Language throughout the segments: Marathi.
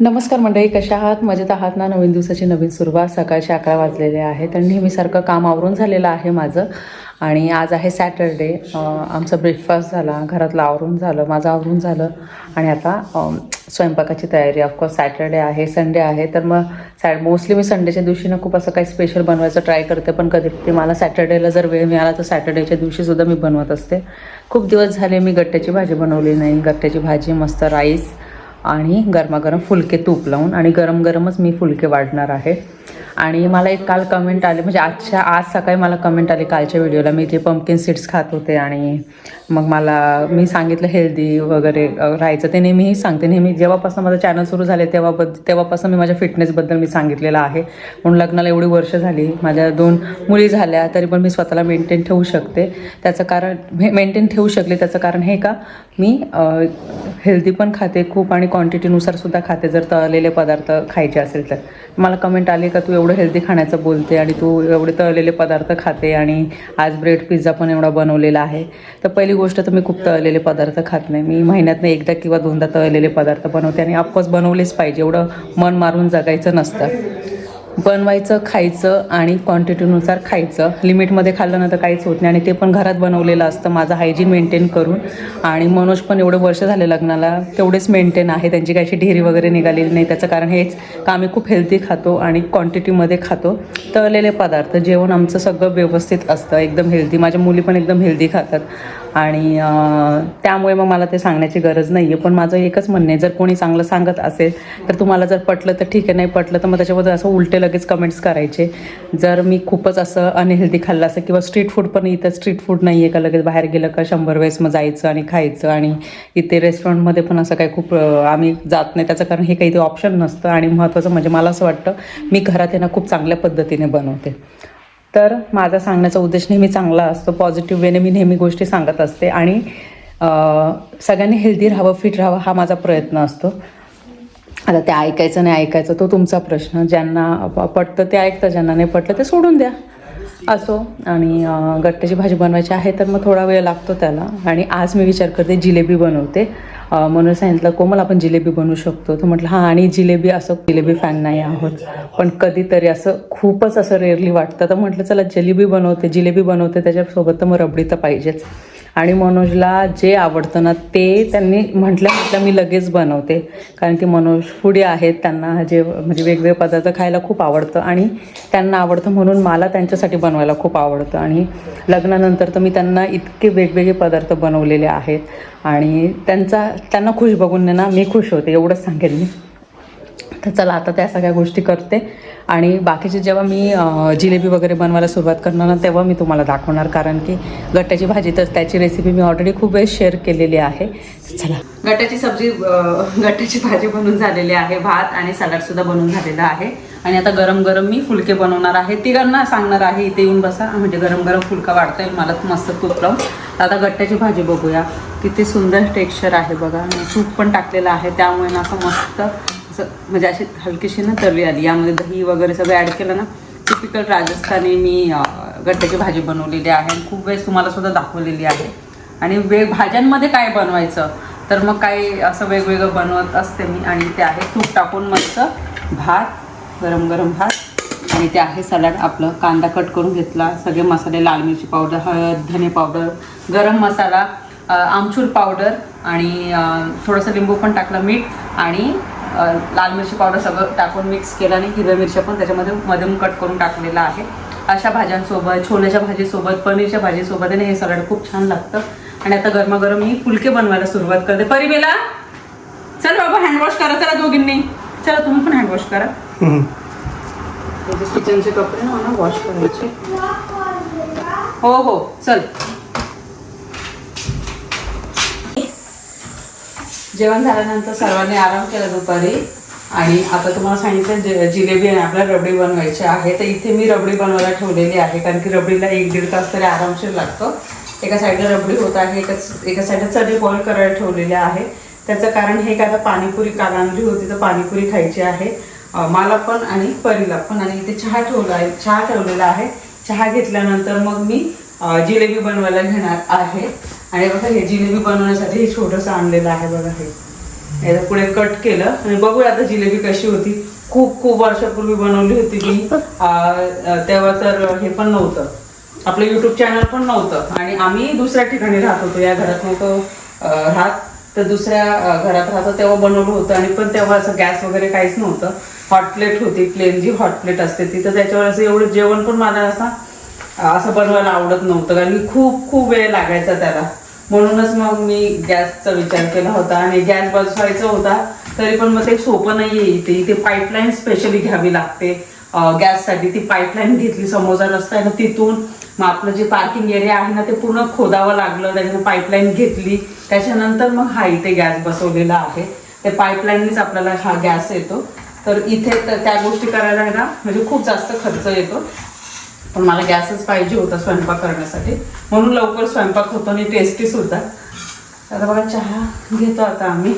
नमस्कार मंडळी कशा आहात? मजेत आहात ना? नवीन दिवसाची नवीन सुरुवात. सकाळचे अकरा वाजलेले आहेत आणि नेहमीसारखं काम आवरून झालेलं आहे माझं. आणि आज आहे सॅटरडे. आमचा ब्रेकफास्ट झाला घरातलं आवरून झालं माझं आवरून झालं. आणि आता स्वयंपाकाची तयारी. ऑफकोर्स सॅटरडे आहे संडे आहे. तर मग सॅ मोस्टली मी संडेच्या दिवशी ना खूप असं काही स्पेशल बनवायचं ट्राय करते. पण कधी कधी मला सॅटर्डेला जर वेळ मिळाला तर सॅटर्डेच्या दिवशीसुद्धा मी बनवत असते. खूप दिवस झाले मी गट्ट्याची भाजी बनवली नाही. गट्ट्याची भाजी मस्त राईस आणि गरमागरम फुलके तूप लावून आणि गरम गरमच मी फुलके वाढणार आहे. आणि मला एक काल कमेंट आले म्हणजे आजच्या आज सकाळी मला कमेंट आली कालच्या व्हिडिओला मी जे पम्पकिन सीड्स खात होते आणि मग मला मी सांगितलं हेल्दी वगैरे राहायचं. ते नेहमीही सांगते. नेहमी जेव्हापासून माझं चॅनल सुरू झाले तेव्हा तेव्हापासून मी माझ्या फिटनेसबद्दल मी सांगितलेलं आहे. म्हणून लग्नाला एवढी वर्ष झाली. माझ्या दोन मुली झाल्या तरी पण मी स्वतःला मेंटेन ठेवू शकते. त्याचं कारण मेंटेन ठेवू शकले. त्याचं कारण हे का मी हेल्दी पण खाते खूप आणि क्वांटिटीनुसार सुद्धा खाते. जर तळलेले पदार्थ खायचे असेल तर. मला कमेंट आली का तू एवढं एवढं हेल्दी खाण्याचं बोलते आणि तू एवढे तळलेले पदार्थ खाते आणि आज ब्रेड पिझ्झा पण एवढा बनवलेला आहे. तर पहिली गोष्ट तर मी खूप तळलेले पदार्थ खात नाही. मी महिन्यातनं एकदा किंवा दोनदा तळलेले पदार्थ बनवते आणि ऑफकोर्स बनवलेच पाहिजे. एवढं मन मारून जगायचं नसतं. बनवायचं खायचं आणि क्वांटिटीनुसार खायचं. लिमिटमध्ये खाल्लं ना तर काहीच होत नाही. आणि ते पण घरात बनवलेलं असतं. माझं हायजीन मेंटेन करून. आणि मनोज पण एवढं वर्ष झाले लग्नाला. तेवढेच मेंटेन आहे. त्यांची काही अशी ढेरी वगैरे निघालेली नाही. त्याचं कारण हेच का आम्ही खूप हेल्दी खातो आणि क्वांटिटीमध्ये खातो. तळलेले पदार्थ जेवण आमचं सगळं व्यवस्थित असतं. एकदम हेल्दी माझ्या मुली पण एकदम हेल्दी खातात. आणि त्यामुळे मग मला ते सांगण्याची गरज नाही आहे पण माझं एकच म्हणणं आहे जर कोणी चांगलं सांगत असेल तर तुम्हाला जर पटलं तर ठीक आहे नाही पटलं तर मग त्याच्याबद्दल असं उलटे लगेच कमेंट्स करायचे. जर मी खूपच असं अनहेल्दी खाल्लं असं किंवा स्ट्रीट फूड पण इथं स्ट्रीट फूड नाही आहे का लगेच बाहेर गेलं का शंभर वेळेस मग जायचं आणि खायचं आणि इथे रेस्टॉरंटमध्ये पण असं काही खूप आम्ही जात नाही. त्याचं कारण हे काही ते ऑप्शन नसतं आणि महत्त्वाचं म्हणजे मला असं वाटतं मी घरात यांना खूप चांगल्या पद्धतीने बनवते. तर माझा सांगण्याचा उद्देश नेहमी चांगला असतो. पॉझिटिव्ह वेने मी नेहमी गोष्टी सांगत असते आणि सगळ्यांनी हेल्दी राहावं फिट राहावं हा माझा प्रयत्न असतो. आता ते ऐकायचं नाही ऐकायचं तो तुमचा प्रश्न. ज्यांना पटतं ते ऐकतं ज्यांना नाही पटलं ते सोडून द्या. असो. आणि गट्ट्याची भाजी बनवायची आहे तर मग थोडा वेळ लागतो त्याला. आणि आज मी विचार करते जिलेबी बनवते. म्हणून सांगितलं कोमल आपण जिलेबी बनवू शकतो. तर म्हटलं हां आणि जिलेबी असं जिलेबी फॅन नाही आहोत. पण कधीतरी असं खूपच असं रेअरली वाटतं. तर म्हटलं चला जिलेबी बनवते जिलेबी बनवते त्याच्यासोबत तर मग रबडी तर पाहिजेच. आणि मनोजला जे आवडतं ना ते त्यांनी म्हटलं म्हटलं मी लगेच बनवते. कारण की मनोज फुडी आहेत त्यांना जे म्हणजे वेगवेगळे पदार्थ खायला खूप आवडतं आणि त्यांना आवडतं म्हणून मला त्यांच्यासाठी बनवायला खूप आवडतं. आणि लग्नानंतर तर मी त्यांना इतके वेगवेगळे पदार्थ बनवलेले आहेत आणि त्यांचा त्यांना खुश बघून ना मी खुश होते एवढंच सांगेन मी. तर चला आता त्या सगळ्या गोष्टी करते. आणि बाकीचे जेव्हा मी जिलेबी वगैरे बनवायला सुरुवात करणार ना तेव्हा मी तुम्हाला दाखवणार. कारण की गट्ट्याची भाजी तर त्याची रेसिपी मी ऑलरेडी खूप वेळेस शेअर केलेली आहे. चला. गट्ट्याची सब्जी गट्ट्याची भाजी बनवून झालेली आहे. भात आणि सलाडसुद्धा बनवून झालेला आहे. आणि आता गरम गरम मी फुलके बनवणार आहे. तिघांना सांगणार आहे इथे येऊन बसा. म्हणजे गरम गरम फुलका वाढता येईल मला मस्त तूप लावून. तर आता गट्ट्याची भाजी बघूया. किती सुंदर टेक्स्चर आहे बघा. आणि तूप पण टाकलेलं आहे. त्यामुळे ना असं मस्त असं म्हणजे अशी हलकीशी ना तर्री आली. यामध्ये दही वगैरे सगळं ॲड केलं ना टिपिकल राजस्थानी मी गट्ट्याची भाजी बनवलेली आहे. आणि खूप वेळेस तुम्हाला सुद्धा दाखवलेली आहे. आणि वेग भाज्यांमध्ये काय बनवायचं? तर मग काही असं वेगवेगळं बनवत असते मी. आणि ते आहे तूप टाकून मस्त भात गरम गरम भात. आणि ते आहे सलाड. आपलं कांदा कट करून घेतला. सगळे मसाले लाल मिरची पावडर हळद धने पावडर गरम मसाला आमचूर पावडर आणि थोडंसं लिंबू पण टाकलं मीठ आणि लाल मिरची पावडर सगळं टाकून मिक्स केलं आणि हिरव्या मिरच्या पण त्याच्यामध्ये मध्यम कट करून टाकलेलं आहे. अशा भाज्यांसोबत छोल्याच्या भाजीसोबत पनीरच्या भाजीसोबत आहे ना हे सलाड खूप छान लागतं. आणि आता गरमागरम मी फुलके बनवायला सुरुवात करते. परिमेला! चल बाबा हँडवॉश करा चला दोघींनी. चला तुम्ही पण हँडवॉश करा. किचनचे कपडे ना वॉश करायचे. हो हो चल. जेवण झाल्यानंतर सर्वांनी आराम केला दुपारी. आणि आता तुम्हाला सांगितलं जे जिलेबी आणि आपल्या रबडी बनवायची आहे. तर इथे मी रबडी बनवायला ठेवलेली आहे कारण की रबडीला एक दीड तास तरी आरामशीर लागतो. एका साईडला रबडी होत आहे एकाच एका साईडला चणे बॉईल करायला ठेवलेले आहे. त्याचं कारण हे काय आता पाणीपुरी काल आणली होती तर पाणीपुरी खायची आहे. मला पण आणि परीला पण. आणि इथे चहा ठेवला आहे चहा ठेवलेला आहे. चहा घेतल्यानंतर मग मी जिलेबी बनवायला घेणार आहे. आणि बघा हे जिलेबी बनवण्यासाठी हे छोटंसं आणलेलं आहे बघा हे. याला पुढे कट केलं आणि बघूया आता जिलेबी कशी होती. खूप खूप वर्षापूर्वी बनवली होती मी तेव्हा तर हे पण नव्हतं. आपलं युट्यूब चॅनल पण नव्हतं. आणि आम्ही दुसऱ्या ठिकाणी राहत होतो. या घरात नव्हतं राहत. तर दुसऱ्या घरात राहतो तेव्हा बनवलं होतं. आणि पण तेव्हा असं गॅस वगैरे काहीच नव्हतं. हॉट प्लेट होती. प्लेन जी हॉट प्लेट असते ती. तर त्याच्यावर असं एवढं जेवण पण मला असं असं बनवायला आवडत नव्हतं. कारण की खूप खूप वेळ लागायचा त्याला. म्हणूनच मग मी गॅसचा विचार केला होता आणि गॅस बसवायचा होता तरी पण मग ते सोपं नाहीये इथे. इथे पाईपलाईन स्पेशली घ्यावी लागते. गॅससाठी ती पाईपलाईन घेतली समोरचा रस्ता आहे ना तिथून मग आपलं जे पार्किंग एरिया आहे ना ते पूर्ण खोदावं लागलं त्याच्यानं पाईपलाईन घेतली. त्याच्यानंतर मग हा इथे गॅस बसवलेला आहे. ते पाईपलाईननीच आपल्याला हा गॅस येतो. तर इथे तर त्या गोष्टी करायला ना म्हणजे खूप जास्त खर्च येतो. पण मला गॅसच पाहिजे होता स्वयंपाक करण्यासाठी. म्हणून लवकर स्वयंपाक होतो आणि टेस्टी सुद्धा. आता बघा चहा घेतो आता आम्ही.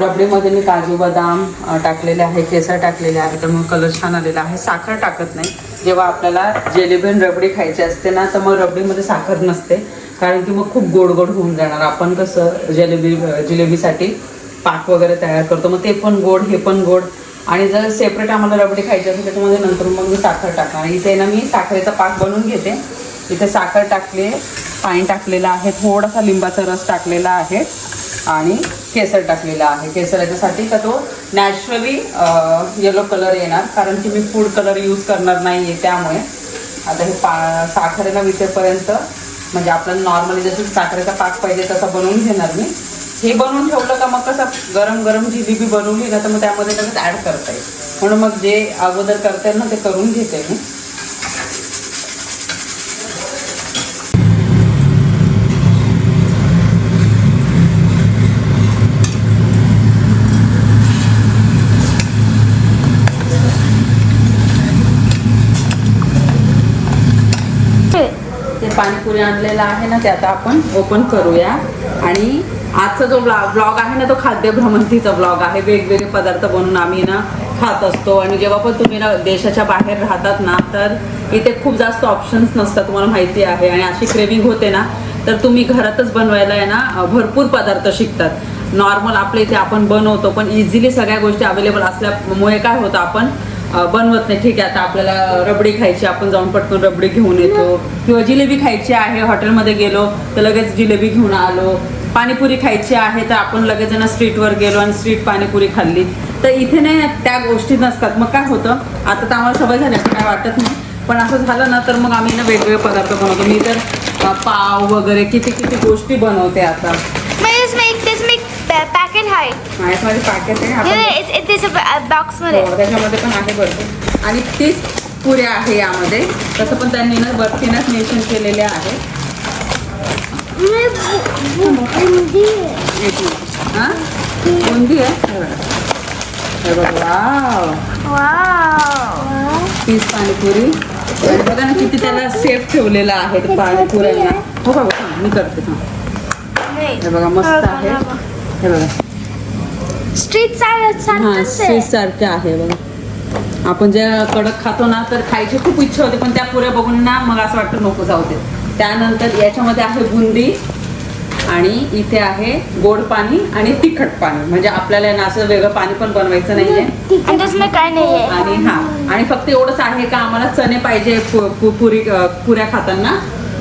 रबडीमध्ये मी काजू बदाम टाकलेले आहे केसर टाकलेले आहे तर मग कलर छान आलेला आहे. साखर टाकत नाही. जेव्हा आपल्याला जिलेबी आणि रबडी खायची असते ना तर मग रबडीमध्ये साखर नसते. कारण की मग खूप गोड गोड होऊन जाणार. आपण कसं जिलेबी जिलेबीसाठी पाक वगैरे तयार करतो. मग ते पण गोड हे पण गोड. आणि जर सेपरेट आम्हाला रबडी खायची असेल त्याच्यामध्ये नंतर मग मी साखर टाकणार. इथे ना मी साखरेचा पाक बनवून घेते. इथे साखर टाकले पाणी टाकलेलं आहे थोडासा लिंबाचा रस टाकलेला आहे आणि केसर टाकलेला आहे. केसर याच्यासाठी का तो नॅचरली येलो कलर येणार. कारण की मी फूड कलर यूज करणार नाही आहे त्यामुळे. आता हे पा साखरेला वितेपर्यंत म्हणजे आपल्याला नॉर्मली जसं साखरेचा पाक पाहिजे तसा बनवून घेणार मी. हे बनवून ठेवलं का मग कसं गरम गरम जिलेबी बनवली ना तर मग त्यामध्ये लगेच ॲड करता येईल. म्हणून मग जे अगोदर करता येईल ना ते करून घेते मी. ते पाणीपुरी आणलेलं आहे ना ते आता आपण ओपन करूया. आणि आजचा जो ब्लॉग आहे ना तो खाद्य भ्रमंतीचा ब्लॉग आहे. वेगवेगळे पदार्थ बनवून आम्ही ना खात असतो. आणि जेव्हा पण तुम्ही ना देशाच्या बाहेर राहतात ना तर इथे खूप जास्त ऑप्शन्स नसतात तुम्हाला माहिती आहे. आणि अशी क्रेविंग होते ना तर तुम्ही घरातच बनवायला आहे ना भरपूर पदार्थ शिकतात. नॉर्मल आपल्या इथे आपण बनवतो पण इझिली सगळ्या गोष्टी अवेलेबल असल्यामुळे काय होतं आपण बनवत नाही. ठीक आहे आता आपल्याला रबडी खायची आपण जाऊन पटकन रबडी घेऊन येतो. किंवा जिलेबी खायची आहे हॉटेलमध्ये गेलो तर लगेच जिलेबी घेऊन आलो. पाणीपुरी खायची आहे तर आपण लगेच ना स्ट्रीटवर गेलो आणि स्ट्रीट पाणीपुरी खाल्ली. तर इथे नाही त्या गोष्टी नसतात. मग काय होतं? आता तर आम्हाला सवय झाली काय वाटत नाही. पण असं झालं ना तर मग आम्ही ना वेगवेगळे पदार्थ बनवतो. मी तर पाव वगैरे किती किती गोष्टी बनवते आता. पैकेट पाकिट आहे. मध्ये हो, त्याच्यामध्ये पण आहे भरपूर. आणि तीस पुऱ्या आहे यामध्ये. तसं पण त्यांनी ना वरतीनच मेन्शन केलेले आहे बुंदी हां आहे हे बघा. हे वाव वाव तीस पाणीपुरी आणि बघा ना किती त्याला सेफ ठेवलेलं आहे ते पाणीपुऱ्यांना हो बाबा मी करते हे बघा मस्त आहे हे बघा स्ट्रीट हां सीस सारखे आहे बघा आपण जे कडक खातो ना तर खायची खूप इच्छा होते पण त्या पुऱ्या बघून ना मग असं वाटतं नको जाऊ दे त्यानंतर याच्यामध्ये आहे बुंदी आणि इथे आहे गोड पाणी आणि तिखट पाणी. म्हणजे आपल्याला ना असं वेगळं पाणी पण बनवायचं नाहीये. काय नाही आहे आणि हा आणि फक्त एवढंच आहे का आम्हाला चणे पाहिजे पुरी पुऱ्या खाताना.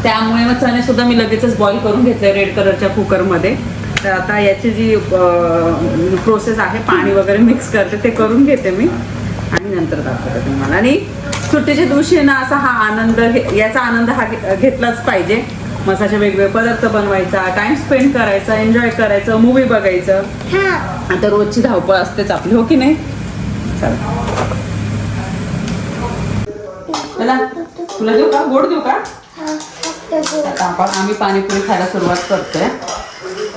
त्यामुळे मग चणे सुद्धा मी लगेचच बॉईल करून घेतले रेड कलरच्या कुकरमध्ये तर आता याची जी प्रोसेस आहे पाणी वगैरे मिक्स करते ते करून घेते मी. आणि नंतर दाखवते तुम्हाला. आणि सुट्टीच्या दिवशी ना असा हा आनंद याचा आनंद हा घेतलाच पाहिजे. मसाचे वेगवेगळे पदार्थ बनवायचा टाइम स्पेंड करायचा एन्जॉय करायचं मूवी बघायचं. हा. आता रोजची धावपळ असतेच आपली हो की नाही? चला. चला तुला देऊ का? गोड देऊ का? आता आपण आम्ही पाणीपुरी खायला सुरुवात करतोय.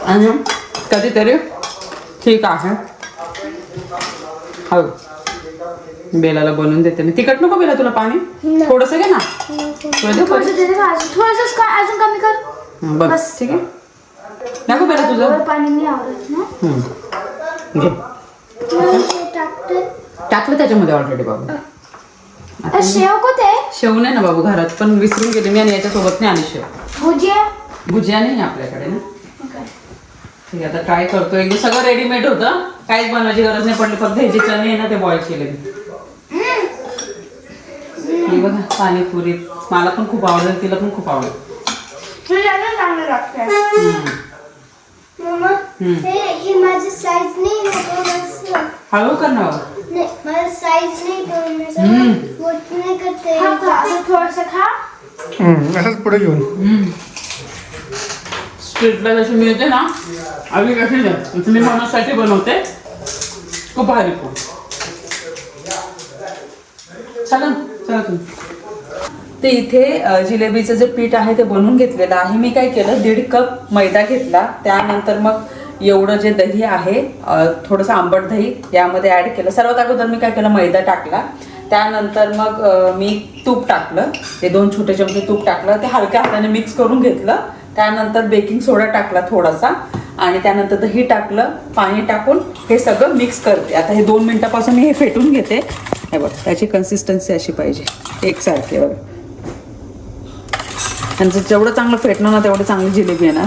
आणि कधीतरी ठीक आहे. हो बेलाला बनवून देते. मी तिखट नको बेला तुला पाणी? थोडस घे ना? थोडंसं अजून कमी कर. बस बस. ठीक आहे? नको बेला तुझं. पाणी नाही आवडत हं. घे. टाकलं त्याच्यामध्ये ऑलरेडी बाबू. शेव कोते शेव नाही ना बाबू घरात पण विसरून गेले मी आणि याच्यासोबत नाही आली शेव. भुजिया? भुजिया नाही आपल्याकडे ना. ठीक आता ट्राय करतो एकदा सगळं रेडीमेड होतं. काहीच बनवायची गरज नाही पडली. फक्त हे जे चणे आहे ना ते बॉईल केले मी. हे बघा पाणीपुरी मला पण खूप आवडेल तिला पण खूप आवडेल. नाही हळू कर ना. नाही नाही नाही असंच पुढे घेऊन. हम्म. स्ट्रीटला जशी मिळते ना आम्ही कशी जात मी मनोसाठी बनवते. खूप भारी खूप चला चला तुम्ही ते इथे जिलेबीचं जे पीठ आहे ते बनवून घेतलेलं आहे. मी काय केलं दीड कप मैदा घेतला. त्यानंतर मग एवढं जे दही आहे थोडंसं आंबट दही यामध्ये ॲड केलं. सर्वात अगोदर मी काय केलं मैदा टाकला. त्यानंतर मग मी तूप टाकलं. ते दोन छोटे चमचे तूप टाकलं. ते हलक्या हाताने मिक्स करून घेतलं. त्यानंतर बेकिंग सोडा टाकला थोडासा. आणि त्यानंतर दही टाकलं पाणी टाकून हे सगळं मिक्स करते. आता हे दोन मिनटापासून मी हे फेटून घेते. हे बघ त्याची कन्सिस्टन्सी अशी पाहिजे. एकसारखी बघ. आणि जेवढं चांगलं फेटणं ना तेवढं चांगली जिलेबी येणार.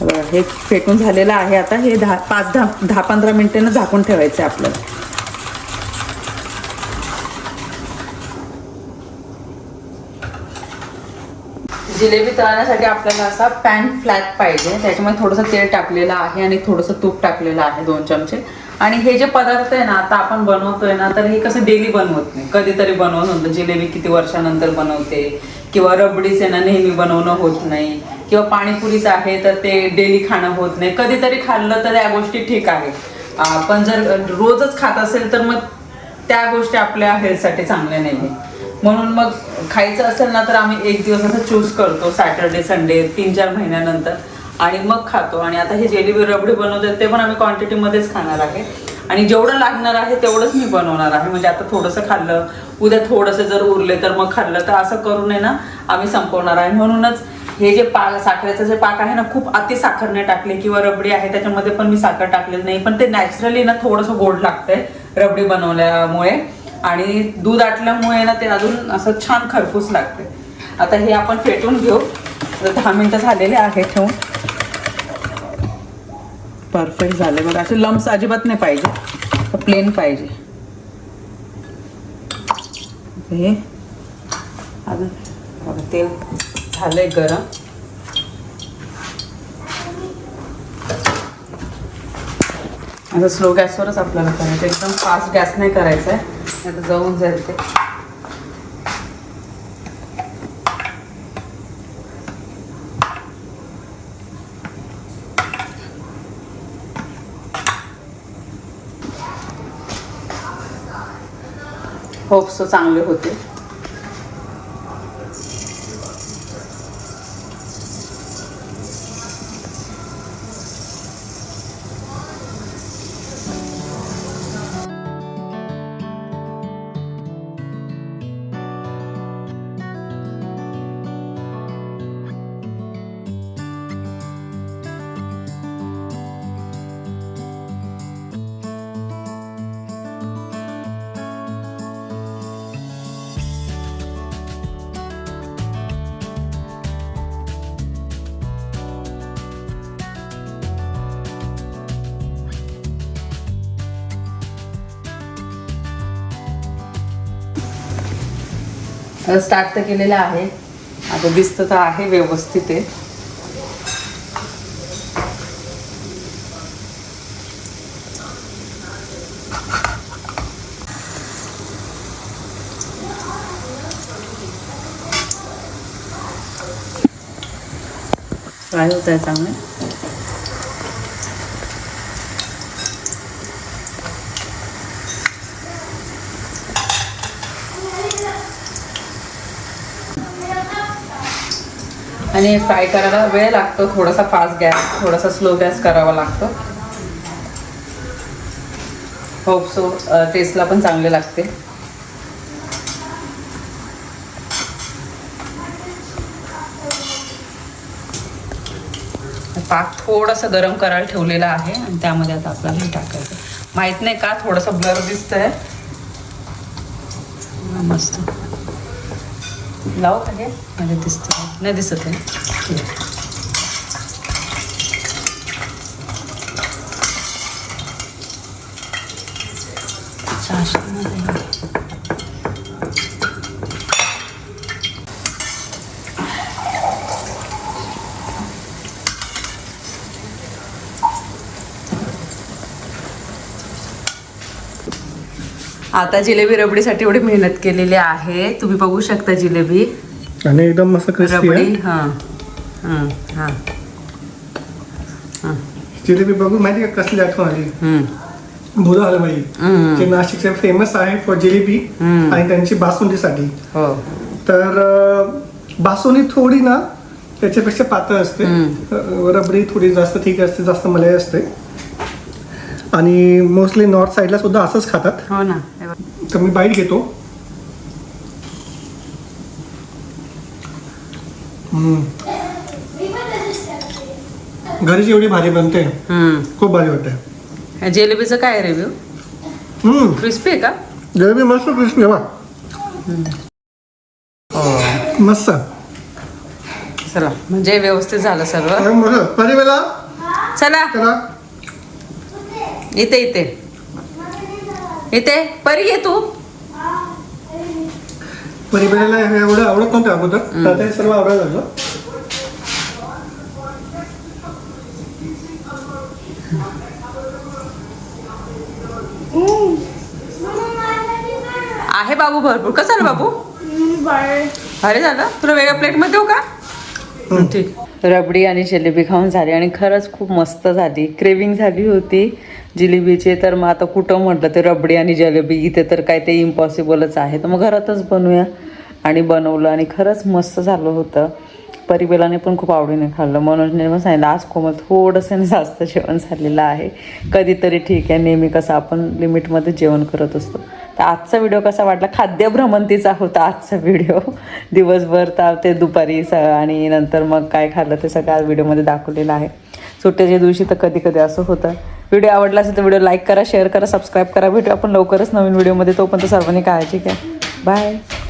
हे बघा, हे फेटून झालेलं आहे आता. हे दहा पाच दहा दहा पंधरा मिनिटांना झाकून ठेवायचं आहे आपल्याला. जिलेबी तळण्यासाठी आपल्याला असा पॅन फ्लॅट पाहिजे. त्याच्यामुळे थोडंसं तेल टाकलेलं आहे आणि थोडंसं तूप टाकलेलं आहे दोन चमचे. आणि हे जे पदार्थ आहे ना आता आपण बनवतोय ना तर हे कसं डेली बनवत नाही. कधीतरी बनवून होतं. जिलेबी किती वर्षानंतर बनवते किंवा रबडीच आहे ना नेहमी बनवणं होत नाही. किंवा पाणीपुरीच आहे तर ते डेली खाणं होत नाही. कधीतरी खाल्लं तर या गोष्टी ठीक आहे पण जर रोजच खात असेल तर मग त्या गोष्टी आपल्या हेल्थसाठी चांगल्या नाही आहे म्हणून मग खायचं असेल ना तर आम्ही एक दिवस असं चूज करतो सॅटर्डे संडे तीन चार महिन्यानंतर. आणि मग खातो. आणि आता हे जेलिबी रबडी बनवतात ते पण आम्ही क्वांटिटीमध्येच खाणार आहे. आणि जेवढं लागणार आहे तेवढंच मी बनवणार आहे. म्हणजे आता थोडंसं खाल्लं उद्या थोडंसं जर उरले तर मग खाल्लं. तर असं करून आहे ना आम्ही संपवणार आहे. म्हणूनच हे जे पाक साखरेचं जे पाक आहे ना खूप अति साखरने टाकले किंवा रबडी आहे त्याच्यामध्ये पण मी साखर टाकलेली नाही. पण ते नॅचरली ना थोडंसं गोड लागतंय रबडी बनवल्यामुळे. आणि दूध आटल्यामुळे ना ते अजून असं छान खरपूस लागते. आता हे आपण फेटून घेऊ. तर दहा मिनटं झालेले आहे ठेवून. परफेक्ट झाले बघा. असे लम्स अजिबात नाही पाहिजे. प्लेन पाहिजे. हे. अजून बघा तेल झालंय गरम. आता स्लो गॅसवरच आपल्याला करायचं एकदम फास्ट गॅस नाही करायचा आहे आता जाऊन जाईल ते होप सो चांगले होते. स्टार्ट तर केलेलं आहे. आता दिसतं तर आहे व्यवस्थित आहे. काय होत आहे चांगलं? आणि फ्राय करायला वेळ लागतो थोडासा फास्ट गॅस थोडासा स्लो गॅस करावा लागतो. होप सो टेस्टला पण चांगले लागते. पाक थोडंसं गरम करायला ठेवलेला आहे आणि त्यामध्ये आता आपल्याला हे टाकायचं. माहीत नाही का थोडंसं ब्लर दिसतंय. मस्त. लावू म्हणजे दिसतं नाही दिसत आहे. आता जिलेबी रबडीसाठी एवढी मेहनत केलेली आहे. तुम्ही बघू शकता जिलेबी. आणि एकदम मस्त रबडी हां. हां हां. जिलेबी बघून माहिती का कसली आठवण आली भुदा हलवाई. जे नाशिकचे फेमस आहे फॉर जिलेबी. आणि त्यांची बासुंदीसाठी. हो. तर बासुंदी थोडी ना त्याच्यापेक्षा पातळ असते. रबडी थोडी जास्त ठीक असते जास्त मलाई असते. आणि मोस्टली नॉर्थ साईडला सुद्धा असंच खातात. हो ना. तर मी बाईट घेतो. घरीची एवढी भारी बनते. हम्म. खूप भारी वाटते जिलेबीचं काय रिव्ह्यू हम्म. क्रिस्पी आहे का? जिलेबी मस्त क्रिस्पी आहे हो. मस्त. चला म्हणजे व्यवस्थित झालं सर्व. अरे मस्त. परिवेला चला. चला. इथे इथे. इथे. परी ये तू. परिवेला हे एवढं आवडत नव्हतं अगोदर. सर्व आवडायला लागलं. आहे बाबू भरपूर. कसं झालं बाबू? अरे झालं. तुला वेगळ्या प्लेटमध्ये देऊ का? ठीक. रबडी आणि जिलेबी खाऊन झाली आणि खरंच खूप मस्त झाली. क्रेविंग झाली होती. जिलेबीचे तर मग आता कुठं म्हटलं ते रबडी आणि जिलेबी इथे तर काय ते इम्पॉसिबलच आहे. तर मग घरातच बनवूया. आणि बनवलं आणि खरंच मस्त झालं होतं. परिबेलाने पण खूप आवडीने खाल्लं. मनोजने पण सांगितलं आज कोमल थोडंसं जास्त जेवण झालेलं आहे. कधीतरी ठीक आहे. नेहमी कसं आपण लिमिटमध्ये जेवण करत असतो. तर आजचा व्हिडिओ कसा वाटला? खाद्यभ्रमंतीचा होता आजचा व्हिडिओ. दिवसभर तर ते दुपारी स आणि नंतर मग काय खाल्लं ते सगळं आज व्हिडिओमध्ये दाखवलेलं आहे. सुट्ट्याच्या दिवशी तर कधी कधी असं होतं. व्हिडिओ आवडला असेल तर व्हिडिओ लाईक करा शेअर करा सबस्क्राईब करा. भेटू आपण लवकरच नवीन व्हिडिओमध्ये. तोपर्यंत सर्वांनी काळजी घ्या. बाय